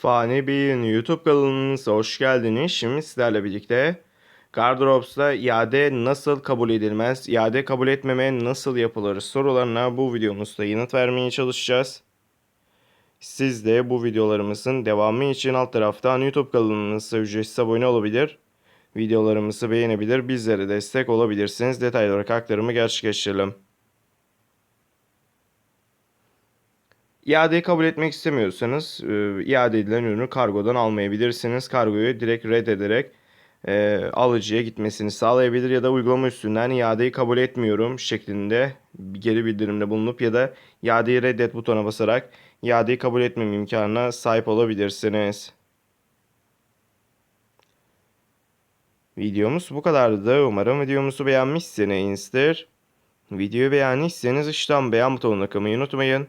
Fani Bey'in YouTube kanalınıza hoş geldiniz. Şimdi sizlerle birlikte Gardrops'ta iade nasıl kabul edilmez, iade kabul etmeme nasıl yapılır sorularına bu videomuzda yanıt vermeye çalışacağız. Siz de bu videolarımızın devamı için alt taraftan YouTube kanalımıza ücretsiz abone olabilir, videolarımızı beğenebilir, bizlere destek olabilirsiniz. Detaylı olarak aktarımı gerçekleştirelim. İadeyi kabul etmek istemiyorsanız e, iade edilen ürünü kargodan almayabilirsiniz. Kargoyu direkt reddederek e, alıcıya gitmesini sağlayabilir ya da uygulama üstünden iadeyi kabul etmiyorum şeklinde geri bildirimde bulunup ya da iadeyi reddet butona basarak iadeyi kabul etmem imkanına sahip olabilirsiniz. Videomuz bu kadardı. Umarım videomuzu beğenmişsinizdir. Videoyu beğendiyseniz işten beğen butonuna kılmayı unutmayın.